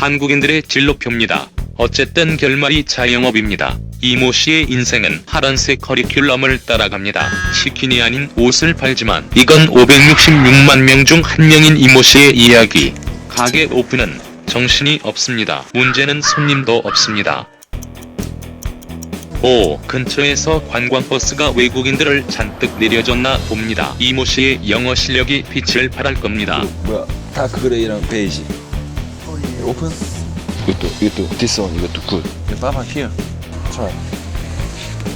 한국인들의 진로표입니다. 어쨌든 결말이 자영업입니다. 이모 씨의 인생은 파란색 커리큘럼을 따라갑니다. 치킨이 아닌 옷을 팔지만 이건 566만 명 중 한 명인 이모 씨의 이야기. 가게 오픈은 정신이 없습니다. 문제는 손님도 없습니다. 오, 근처에서 관광버스가 외국인들을 잔뜩 내려줬나 봅니다. 이모 씨의 영어 실력이 빛을 발할 겁니다. 뭐야 다크 그레이랑 베이지 오픈 이것도 이것도 디스 원 이것도 굿 Baba here. 트라이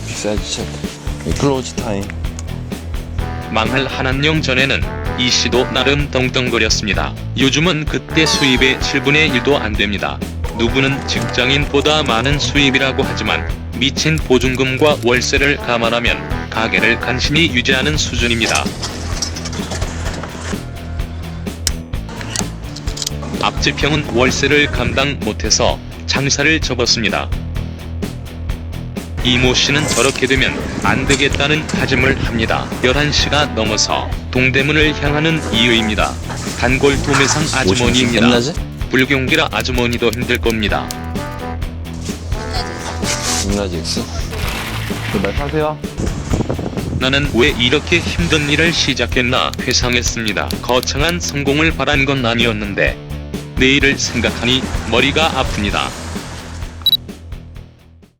사이즈 체크 클로즈 타임 망할 한한령 전에는 이 씨도 나름 덩덩거렸습니다. 요즘은 그때 수입의 7분의 1도 안 됩니다. 누구는 직장인보다 많은 수입이라고 하지만 미친 보증금과 월세를 감안하면 가게를 간신히 유지하는 수준입니다. 지평은 월세를 감당 못해서 장사를 접었습니다. 이모 씨는 저렇게 되면 안 되겠다는 다짐을 합니다. 11시가 넘어서 동대문을 향하는 이유입니다. 단골 도매상 아주머니입니다. 옛날지? 불경기라 아주머니도 힘들 겁니다. 임라지 X 말 타세요. 나는 왜 이렇게 힘든 일을 시작했나 회상했습니다. 거창한 성공을 바란 건 아니었는데 내일을 생각하니 머리가 아픕니다.